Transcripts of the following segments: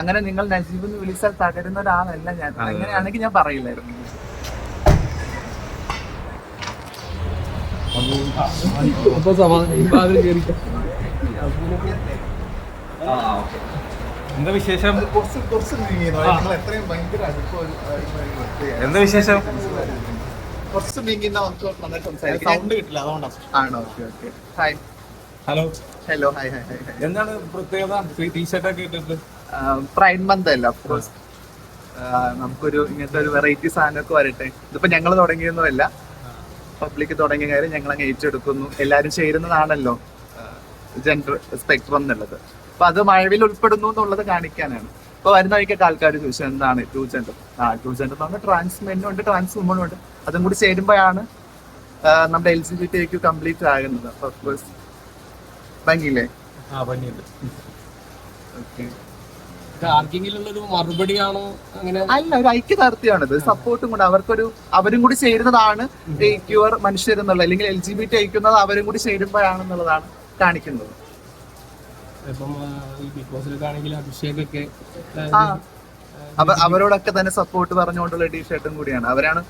അങ്ങനെ നിങ്ങൾ നജീബ് എന്ന് വിളിച്ചാൽ തകരുന്ന ഒരാളല്ല ഞാൻ അങ്ങനെയാണെങ്കിൽ ഞാൻ പറയില്ലായിരുന്നു. അപ്പൊ. എന്താ വിശേഷം. എന്താ വിശേഷം? കുറച്ച് നീങ്ങിന്ന നമുക്ക് നന്നായി സംസാരിക്കാം. സൗണ്ട് കിട്ടില്ല അതുകൊണ്ടാണ് ആണോ? Okay okay. Hi hello hello hi hi hi hi എന്താണ് പ്രത്യേകത? ടീഷർട്ടൊക്കെ ഇട്ടിട്ട്? പ്രൈഡ് മന്ത് അല്ല അഫ്കോഴ്സ് നമുക്കൊരു ഇങ്ങനത്തെ ഒരു വെറൈറ്റി സാധനമൊക്കെ വരട്ടെ. ഇതിപ്പോ ഞങ്ങൾ തുടങ്ങിയൊന്നുമല്ല. പബ്ലിക് തുടങ്ങിയ കാര്യം ഞങ്ങൾ അങ്ങ് ഏറ്റെടുക്കുന്നു. എല്ലാവരും ചേരുന്നതാണല്ലോ ജെൻഡർ സ്പെക്ട്രം എന്നുള്ളത്. അപ്പൊ അത് മഴവിൽ ഉൾപ്പെടുന്നു എന്നുള്ളത് കാണിക്കാനാണ്. ഇപ്പൊ വരുന്ന വഴിക്കൊക്കെ ആൾക്കാർ ചോദിച്ചു എന്താണ് ടു ജെൻഡർ ആ ടു ജെൻഡർ എന്ന് പറഞ്ഞാൽ ട്രാൻസ് മെന്നും ഉണ്ട് ട്രാൻസ് വുമണും ഉണ്ട്. അതും കൂടി ചേരുമ്പോഴാണ് നമ്മുടെ L G B T complete ആകുന്നത്. അപ്പൊ ഭംഗിയില്ലേ? ആ ഭംഗിയുണ്ട്. ഓക്കെ മറുപടിയാണോ അങ്ങനെ? അല്ല ഒരു ഐക്യദാർഢ്യമാണ് ഇത് സപ്പോർട്ടും കൂടെ അവർക്കൊരു അവരും കൂടി ചേരുന്നതാണ് ഈ ക്യൂർ മനുഷ്യർ എന്നുള്ള അല്ലെങ്കിൽ എൽ ജി ബി ടി അയക്കുന്നത് അവരും കൂടി ചേരുമ്പോഴാണെന്നുള്ളതാണ് കാണിക്കുന്നത്. ഇപ്പം ബിഗ് ബോസിലൊക്കെ ആണെങ്കിൽ അഭിഷേകൊക്കെ അവരോടൊക്കെ തന്നെ സപ്പോർട്ട് പറഞ്ഞുകൊണ്ടുള്ള ടീഷർട്ടും കൂടിയാണ്. അവരാണ്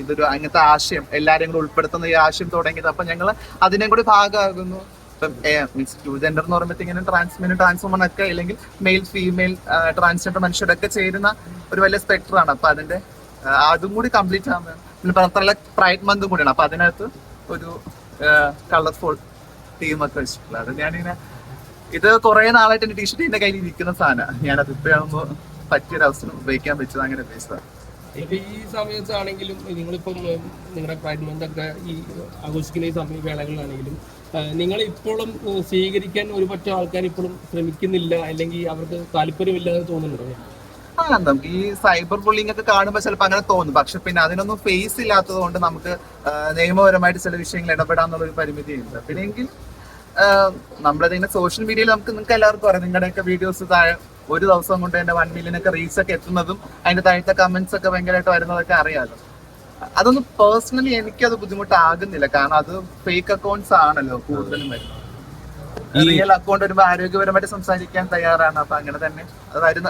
ഇതൊരു അങ്ങനത്തെ ആശയം. എല്ലാരെയും കൂടെ ഉൾപ്പെടുത്തുന്ന ഈ ആശയം തുടങ്ങിയത്. അപ്പൊ ഞങ്ങൾ അതിനെ കൂടി ഭാഗമാകുന്നു. ഇപ്പം മീൻസ് ടു ജെൻഡർ എന്ന് പറയുമ്പോൾ ഇങ്ങനെ ട്രാൻസ്മെനും ട്രാൻസ്ഫോമൺ ഒക്കെ അല്ലെങ്കിൽ മെയിൽ ഫീമെയിൽ ട്രാൻസ്ജെൻഡർ മനുഷ്യരൊക്കെ ചേരുന്ന ഒരു വലിയ സ്പെക്ടർ ആണ്. അപ്പൊ അതിന്റെ അതും കൂടി കംപ്ലീറ്റ് ആണ്. പിന്നെ മാത്രമല്ല പ്രൈഡ് മന്തും കൂടിയാണ്. അപ്പൊ അതിനകത്ത് ഒരു കളർഫുൾ തീമൊക്കെ വെച്ചിട്ടുള്ളത്. അത് ഞാനിങ്ങനെ ഇത് കുറെ നാളായിട്ട് എന്റെ ടീഷർട്ട് എന്റെ കയ്യിൽ ഇരിക്കുന്ന സാധനമാണ്. ഞാനത് ഇപ്പോഴാണ് പറ്റിയൊരു അവസരം ഉപയോഗിക്കാൻ പറ്റിയത് അങ്ങനെ ഉപയോഗിച്ചതാണ്. ഇപ്പൊ ഈ സമയത്താണെങ്കിലും നിങ്ങളിപ്പം നിങ്ങളുടെ പ്രൈഡ് മന്ത് ഒക്കെ ഈ ആഘോഷിക്കുന്ന ഈ സമയ വേളകളിലാണെങ്കിലും നിങ്ങൾ ഇപ്പോഴും സ്വീകരിക്കാൻ ഒരു പറ്റം ആൾക്കാർ ഇപ്പോഴും ശ്രമിക്കുന്നില്ല അല്ലെങ്കിൽ അവർക്ക് താല്പര്യമില്ലാതെ തോന്നുന്നുണ്ടോ? ആ നമുക്ക് ഈ സൈബർ ബുള്ളിംഗ് ഒക്കെ കാണുമ്പോൾ ചിലപ്പോൾ അങ്ങനെ തോന്നും. പക്ഷെ പിന്നെ അതിനൊന്നും ഫേസ് ഇല്ലാത്തത് കൊണ്ട് നമുക്ക് നിയമപരമായിട്ട് ചില വിഷയങ്ങൾ ഇടപെടാന്നുള്ള ഒരു പരിമിതിയുണ്ട്. പിന്നെ എങ്കിൽ ഇങ്ങനെ സോഷ്യൽ മീഡിയയിൽ നമുക്ക് നിങ്ങൾക്ക് എല്ലാവർക്കും അറിയാം. നിങ്ങളുടെയൊക്കെ വീഡിയോസ് താഴെ ഒരു ദിവസം കൊണ്ട് തന്നെ വൺ മില്യൺ ഒക്കെ റീച്ച് ഒക്കെ എത്തുന്നതും അതിന്റെ താഴത്തെ കമന്റ്സ് ഒക്കെ ഭയങ്കരമായിട്ട് വരുന്നതൊക്കെ അറിയാലോ. അതൊന്നും പേഴ്സണലി എനിക്ക് അത് ബുദ്ധിമുട്ടാകുന്നില്ല. കാരണം അത് ഫേക്ക് അക്കൗണ്ട്സ് ആണല്ലോ കൂടുതലും വരുന്നത്. റിയൽ അക്കൗണ്ട് വരുമ്പോൾ ആരോഗ്യപരമായിട്ട് സംസാരിക്കാൻ തയ്യാറാണ്. അപ്പൊ അങ്ങനെ തന്നെ അത് വരുന്ന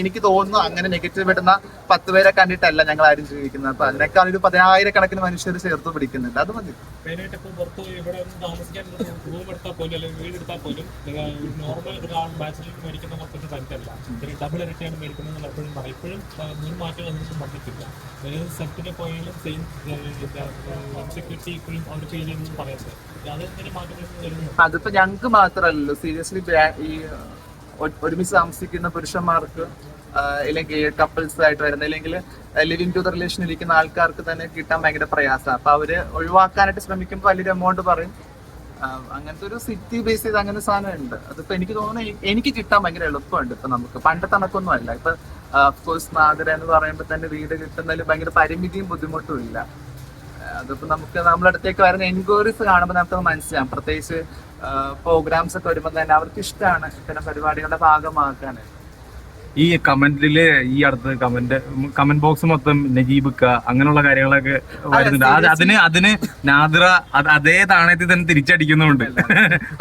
എനിക്ക് തോന്നുന്നു അങ്ങനെ നെഗറ്റീവ് ഇടുന്ന പത്ത് പേരെ കണ്ടിട്ടല്ല ഞങ്ങൾ ആരും ജീവിക്കുന്നത്. അപ്പൊ അതിനേക്കാൾ ഒരു പതിനായിരക്കണക്കിന് മനുഷ്യർ ചേർത്ത് പിടിക്കുന്നുണ്ട്. അത് മതി. അതിപ്പോ ഞങ്ങൾക്ക് മാത്രമല്ലല്ലോ. സീരിയസ്ലി ഈ ഒരുമിച്ച് താമസിക്കുന്ന പുരുഷന്മാർക്ക് ഇല്ലെങ്കിൽ കപ്പിൾസ് ആയിട്ട് വരുന്ന അല്ലെങ്കിൽ ലിവിങ് ടു ദ റിലേഷൻ ഇരിക്കുന്ന ആൾക്കാർക്ക് തന്നെ കിട്ടാൻ ഭയങ്കര പ്രയാസമാണ് അപ്പൊ അവർ ഒഴിവാക്കാനായിട്ട് ശ്രമിക്കുമ്പോൾ വലിയൊരു എമൗണ്ട് പറയും. അങ്ങനത്തെ ഒരു സിറ്റി ബേസ് ചെയ്ത് അങ്ങനെ സാധനം ഉണ്ട്. അതിപ്പോ എനിക്ക് തോന്നുന്നു എനിക്ക് കിട്ടാൻ ഭയങ്കര എളുപ്പമുണ്ട് ഇപ്പൊ നമുക്ക്. പണ്ടത്തെ കണക്കൊന്നും അല്ല. ഇപ്പൊ അഫ്കോഴ്സ് നാഗര എന്ന് പറയുമ്പോൾ തന്നെ വീട് കിട്ടുന്നതിൽ ഭയങ്കര പരിമിതിയും ബുദ്ധിമുട്ടും ഇല്ല. അതിപ്പോ നമുക്ക് നമ്മളടുത്തേക്ക് അടുത്തേക്ക് വരുന്ന എൻക്വയറീസ് കാണുമ്പോൾ നമുക്കത് മനസ്സിലാവും. പ്രത്യേകിച്ച് പ്രോഗ്രാംസ് ഒക്കെ വരുമ്പോൾ തന്നെ അവർക്ക് ഇഷ്ടമാണ് ഇത്തരം പരിപാടികളുടെ ഭാഗമാക്കാൻ. ഈ കമന്റിൽ ഈ അടുത്ത് കമന്റ് കമന്റ് ബോക്സ് മൊത്തം നജീബിക്ക അങ്ങനെയുള്ള കാര്യങ്ങളൊക്കെ വരുന്നുണ്ട്. അത് അതിന് അതിന് നാദിറ അത് താണയത്തിൽ തന്നെ തിരിച്ചടിക്കുന്നുണ്ട്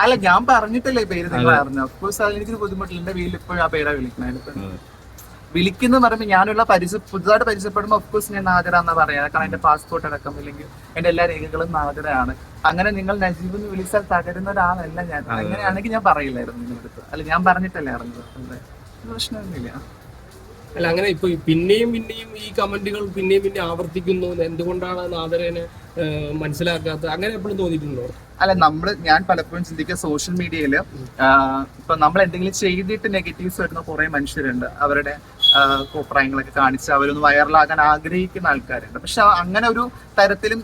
അല്ല ഞാൻ പറഞ്ഞിട്ടല്ലേ പേര് നിങ്ങൾ അറിഞ്ഞു അഫ്കോഴ്സ് അതിൽ എനിക്ക് ബുദ്ധിമുട്ടില്ല. എന്റെ വീട്ടിൽ ഇപ്പോഴും ആ പേരാ വിളിക്കുന്നത്. വിളിക്കുന്ന പറയുമ്പോൾ ഞാനുള്ള പരിചയ പുതുതായിട്ട് പരിചയപ്പെടുമ്പോൾ ഓഫ്കോഴ്സ് ഞാൻ നാദിറ എന്നാ പറയാ. കാരണം എന്റെ പാസ്പോർട്ട് അടക്കം ഇല്ലെങ്കിൽ എന്റെ എല്ലാ രേഖകളും നാദിറയാണ് അങ്ങനെ നിങ്ങൾ നജീബ് എന്ന് വിളിച്ചാൽ തകരുന്ന ഒരാളല്ല ഞാൻ അങ്ങനെയാണെങ്കിൽ ഞാൻ പറയില്ലായിരുന്നു നിങ്ങളുടെ അടുത്ത്. അല്ല ഞാൻ പറഞ്ഞിട്ടല്ലേ ഇറങ്ങുന്നത്. പ്രശ്നമൊന്നുമില്ല അല്ല അങ്ങനെ ഇപ്പൊ പിന്നെയും പിന്നെയും ഈ കമന്റുകൾ പിന്നെയും പിന്നെ ആവർത്തിക്കുന്നു. എന്തുകൊണ്ടാണ് നാദരനെ മനസ്സിലാക്കാത്തത്? അങ്ങനെ എപ്പോഴും തോന്നിയിട്ടുണ്ടോ? അല്ല നമ്മൾ ഞാൻ പലപ്പോഴും ചിന്തിക്കുക സോഷ്യൽ മീഡിയയിൽ ഇപ്പൊ നമ്മൾ എന്തെങ്കിലും ചെയ്തിട്ട് നെഗറ്റീവ്സ് വരുന്ന കുറെ മനുഷ്യരുണ്ട്. അവരുടെ കോപ്രായങ്ങളൊക്കെ കാണിച്ച് അവരൊന്ന് വൈറലാകാൻ ആഗ്രഹിക്കുന്ന ആൾക്കാരുണ്ട്. പക്ഷെ അങ്ങനെ ഒരു തരത്തിലും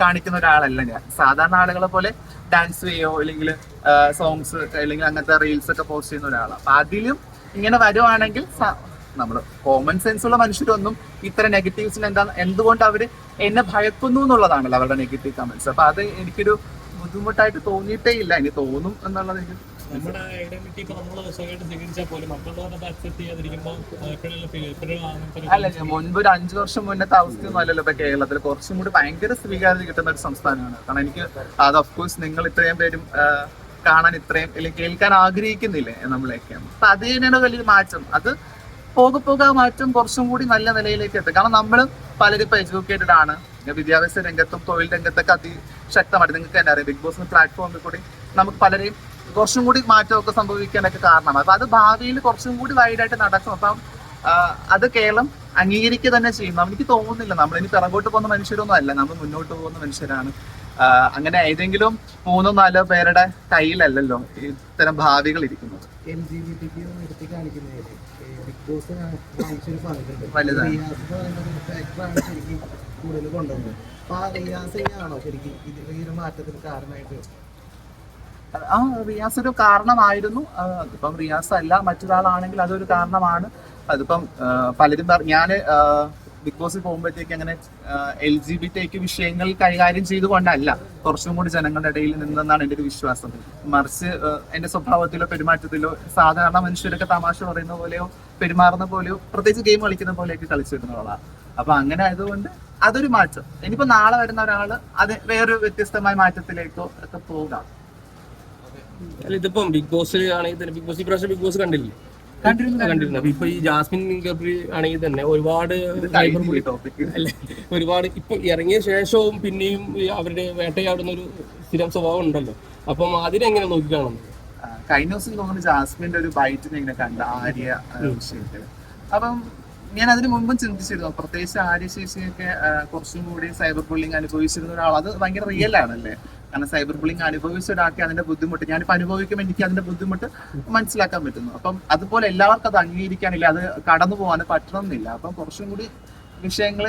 കാണിക്കുന്ന ഒരാളല്ല ഞാൻ. സാധാരണ ആളുകളെ പോലെ ഡാൻസ് ചെയ്യോ അല്ലെങ്കിൽ സോങ്സ് അല്ലെങ്കിൽ അങ്ങനത്തെ റീൽസ് ഒക്കെ പോസ്റ്റ് ചെയ്യുന്ന ഒരാളാണ് അപ്പൊ അതിലും ഇങ്ങനെ വരുവാണെങ്കിൽ നമ്മൾ കോമൺ സെൻസ് ഉള്ള മനുഷ്യരൊന്നും ഇത്ര നെഗറ്റീവ്സിന് എന്താ എന്തുകൊണ്ട് അവർ എന്നെ ഭയക്കുന്നു എന്നുള്ളതാണല്ലോ അവരുടെ നെഗറ്റീവ് കമന്റ്സ് അപ്പൊ അത് എനിക്കൊരു ബുദ്ധിമുട്ടായിട്ട് തോന്നിയിട്ടേ ഇല്ല. ഇനി തോന്നും എന്നുള്ളത് എനിക്ക് നമ്മുടെ ഐഡന്റിറ്റി ഇപ്പൊ നമ്മൾ സ്വയമായിട്ട് സ്വീകരിച്ചാൽ പോലും മറ്റുള്ളവരത് അക്സെപ്റ്റ് ചെയ്യാതിരിക്കുമ്പോൾ അല്ല മുൻപ് ഒരു അഞ്ചു വർഷം മുന്നത്തെ അവസ്ഥയൊന്നും അല്ലല്ലോ ഇപ്പൊ കേരളത്തിൽ കുറച്ചും കൂടി ഭയങ്കര സ്വീകാര്യത കിട്ടുന്ന ഒരു സംസ്ഥാനമാണ്. കാരണം എനിക്ക് അത് കോഴ്സ് നിങ്ങൾ ഇത്രയും പേരും കാണാൻ ഇത്രയും അല്ലെങ്കിൽ കേൾക്കാൻ ആഗ്രഹിക്കുന്നില്ലേ നമ്മളെയൊക്കെ. അപ്പൊ അത് തന്നെയാണ് വലിയൊരു മാറ്റം. അത് പോകെ പോകെ മാറ്റം കുറച്ചും കൂടി നല്ല നിലയിലേക്ക് എത്തും. കാരണം നമ്മൾ പലരും ഇപ്പൊ എഡ്യൂക്കേറ്റഡ് ആണ്. വിദ്യാഭ്യാസ രംഗത്തും തൊഴിൽ രംഗത്തൊക്കെ അതിശക്തമായിട്ട്. നിങ്ങൾക്ക് തന്നെ അറിയാം? ബിഗ് ബോസ് പ്ലാറ്റ്ഫോമിൽ കൂടി നമുക്ക് പലരെയും കുറച്ചും കൂടി മാറ്റമൊക്കെ സംഭവിക്കാനൊക്കെ കാരണമാണ്. അപ്പൊ അത് ഭാവിയിൽ കുറച്ചും കൂടി വൈഡായിട്ട് നടക്കും. അപ്പം അത് കേരളം അംഗീകരിക്കുക തന്നെ ചെയ്യുന്നു എനിക്ക് തോന്നുന്നില്ല. നമ്മൾ ഇനി പിറകോട്ട് പോകുന്ന മനുഷ്യരൊന്നും അല്ല. നമ്മൾ മുന്നോട്ട് പോകുന്ന മനുഷ്യരാണ്. അങ്ങനെ ഏതെങ്കിലും മൂന്നോ നാലോ പേരുടെ കയ്യിലല്ലല്ലോ ഇത്തരം ഭാവികൾ ഇരിക്കുന്നത്. വലുതാണ്. ആ റിയാസ് ഒരു കാരണമായിരുന്നു. അതിപ്പം റിയാസ് അല്ല മറ്റൊരാളാണെങ്കിൽ അതൊരു കാരണമാണ്. അതിപ്പം പലരും ഞാൻ ബിഗ് ബോസിൽ പോകുമ്പോഴത്തേക്ക് അങ്ങനെ എൽ ജി ബി ടേക്ക് വിഷയങ്ങൾ കൈകാര്യം ചെയ്തുകൊണ്ടല്ല കുറച്ചും കൂടി ജനങ്ങളുടെ ഇടയിൽ നിന്നെന്നാണ് എന്റെ ഒരു വിശ്വാസം. മറിച്ച് എന്റെ സ്വഭാവത്തിലോ പെരുമാറ്റത്തിലോ സാധാരണ മനുഷ്യരൊക്കെ തമാശ പറയുന്ന പോലെയോ പെരുമാറുന്ന പോലെയോ പ്രത്യേകിച്ച് ഗെയിം കളിക്കുന്ന പോലെയൊക്കെ കളിച്ചിരുന്നവളാണ് അപ്പൊ അങ്ങനെ ആയതുകൊണ്ട് അതൊരു മാറ്റം. ഇനിയിപ്പോ നാളെ വരുന്ന ഒരാൾ അത് വേറൊരു വ്യത്യസ്തമായ മാറ്റത്തിലേക്കോ ഒക്കെ പോകാം. അല്ല ഇതിപ്പം ബിഗ് ബോസ് ആണെങ്കിൽ തന്നെ ബിഗ് ബോസ് ഇപ്രാവശ്യം ബിഗ് ബോസ് കണ്ടില്ലേ? കണ്ടിരുന്നു ഇപ്പൊ ഈ ജാസ്മിൻ ഗബ്രി ആണെങ്കിൽ തന്നെ ഒരുപാട് ഒരുപാട് ഇപ്പൊ ഇറങ്ങിയ ശേഷവും പിന്നെയും അവരുടെ വേട്ടയാടുന്ന ഒരു സ്ഥിരം സ്വഭാവം ഉണ്ടല്ലോ. അപ്പം അതിനെങ്ങനെ നോക്കിക്കാണുന്നത് കഴിഞ്ഞ ദിവസം തോന്നുന്നു ജാസ്മിന്റെ ഒരു ബൈറ്റിനെ ഇങ്ങനെ കണ്ട ആര്യ വിഷയത്തിൽ. അപ്പം ഞാൻ അതിന് മുമ്പും ചിന്തിച്ചിരുന്നു പ്രത്യേകിച്ച് ആര്യ ശേഷിയൊക്കെ കുറച്ചും കൂടി സൈബർ ബുള്ളിങ് അനുഭവിച്ചിരുന്ന ഒരാൾ അത് ഭയങ്കര റിയൽ ആണല്ലേ? കാരണം സൈബർ ബുള്ളിങ് അനുഭവിച്ച ഒരാൾക്ക് അതിന്റെ ബുദ്ധിമുട്ട് ഞാനിപ്പോ അനുഭവിക്കുമ്പോൾ എനിക്ക് അതിന്റെ ബുദ്ധിമുട്ട് മനസ്സിലാക്കാൻ പറ്റുന്നു. അപ്പം അതുപോലെ എല്ലാവർക്കും അത് അംഗീകരിക്കാനില്ല അത് കടന്നു പോകാൻ പറ്റണമെന്നില്ല. അപ്പം കുറച്ചും കൂടി വിഷയങ്ങൾ